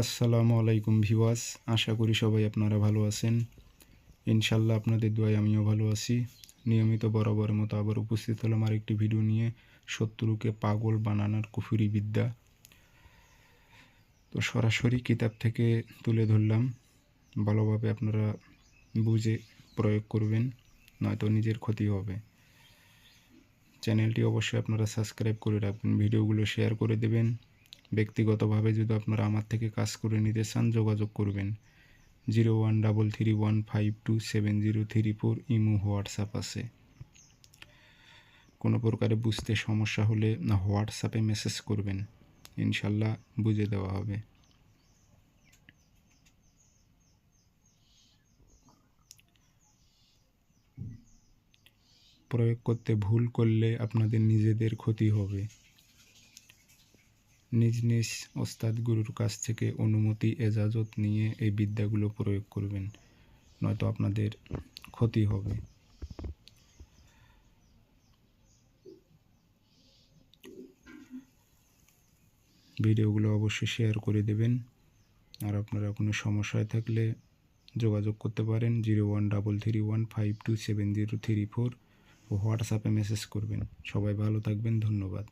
আসসালামু আলাইকুম ভিওয়াস আশা করি সবাই আপনারা ভালো আছেন। ইনশাল্লাহ আপনাদের দোয়ায় আমিও ভালো আছি। নিয়মিত বরাবরের মতো আবার উপস্থিত হলাম আরেকটি ভিডিও নিয়ে, শত্রুকে পাগল বানানোর কুফুরি বিদ্যা। তো সরাসরি কিতাব থেকে তুলে ধরলাম। ভালোভাবে আপনারা বুঝে প্রয়োগ করবেন, নয়তো নিজের ক্ষতি হবে। চ্যানেলটি অবশ্যই আপনারা সাবস্ক্রাইব করে রাখবেন, ভিডিওগুলো শেয়ার করে দেবেন। ব্যক্তিগতভাবে যদি আপনারা আমার থেকে কাজ করে নিতে চান, যোগাযোগ করবেন। Zero one double three one five two seven zero three four imo WhatsApp আছে। কোনো প্রকারে বুঝতে সমস্যা হলে হোয়াটসঅ্যাপে মেসেজ করবেন। ইনশাল্লাহ বুঝে দেওয়া হবে। প্রয়োগ করতে ভুল করলে আপনাদের নিজেদের ক্ষতি হবে। নিজ নিজ ওস্তাদ গুরুর কাছ থেকে অনুমতি, এজাজত নিয়ে এই বিদ্যাগুলো প্রয়োগ করবেন, নয়তো আপনাদের ক্ষতি হবে। ভিডিওগুলো অবশ্যই শেয়ার করে দেবেন। আর আপনারা কোনো সমস্যায় থাকলে যোগাযোগ করতে পারেন zero one double three one five two seven zero three four ও হোয়াটসঅ্যাপে মেসেজ করবেন। সবাই ভালো থাকবেন, ধন্যবাদ।